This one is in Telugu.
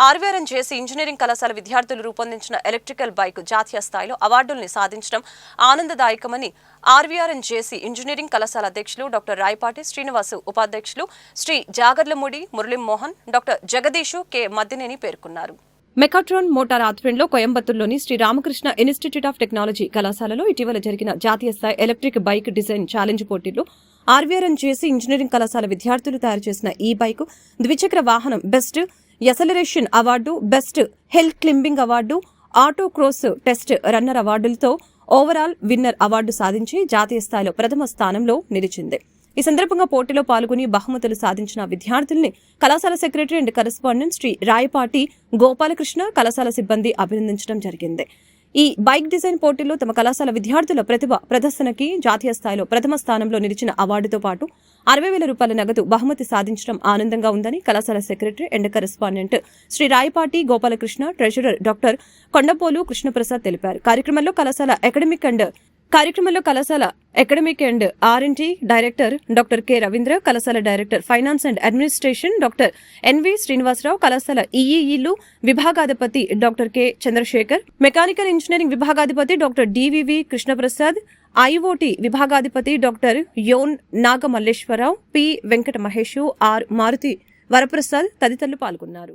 ఆర్వీఆర్ఎన్ చేసి ఇంజనీరింగ్ కళాశాల విద్యార్థులు రూపొందించిన ఎలక్ట్రికల్ బైక్ జాతీయ స్థాయిలో అవార్డుల్ని సాధించడం ఆనందదాయకమని ఆర్వీఆర్ఎన్ చేసి ఇంజనీరింగ్ కళాశాల అధ్యక్షులు డాక్టర్ రాయపాటి శ్రీనివాసు ఉపాధ్యక్షులు శ్రీ జాగర్లముడి మురళీమోహన్ డాక్టర్ జగదీషు కె మద్దినేని పేర్కొన్నారు. మెకాట్రాన్ మోటార్ ఆధ్వర్యంలో కోయంబత్తూరులోని Shri Ramakrishna institute of technology కళాశాలలో ఇటీవల జరిగిన జాతీయ స్థాయి ఎలక్ట్రిక్ బైక్ డిజైన్ ఛాలెంజ్ పోటీల్లో ఆర్వీఆర్ఎన్ చేసి ఇంజనీరింగ్ కళాశాల విద్యార్థులు తయారు చేసిన ఈ బైక్ ద్విచక్ర వాహనం best acceleration award best hill climbing award auto cross test runner అవార్డులతో overall winner award సాధించి జాతీయ స్థాయిలో ప్రథమ స్థానంలో నిలిచింది. ఈ సందర్భంగా పోటీలో పాల్గొని బహుమతులు సాధించిన విద్యార్థుల్ని కళాశాల secretary and correspondent Shri Rayapati Gopalakrishna కళాశాల సిబ్బంది అభినందించడం జరిగింది. ఈ బైక్ డిజైన్ పోటీలో తమ కళాశాల విద్యార్థుల ప్రతిభ ప్రదర్శనకి జాతీయ స్థాయిలో ప్రథమ స్థానంలో నిలిచిన అవార్డుతో పాటు అరవై వేల రూపాయల నగదు బహుమతి సాధించడం ఆనందంగా ఉందని కళాశాల secretary and correspondent Shri Rayapati Gopalakrishna treasurer doctor Kondapolu Krishnaprasad తెలిపారు. కార్యక్రమంలో కళాశాల అకాడమిక్ అండ్ కార్యక్రమంలో కళాశాల academic and RNT director doctor K Ravindra కళాశాల director finance and administration doctor NV Srinivasarao కళాశాల ఈఈఈలు విభాగాధిపతి doctor K Chandrasekhar mechanical engineering విభాగాధిపతి doctor DVV Krishnaprasad IoT విభాగాధిపతి డాక్టర్ యోన్ నాగమల్లేశ్వరరావు పి వెంకట మహేష్ ఆర్ మారుతి వరప్రసాద్ తదితరులు పాల్గొన్నారు.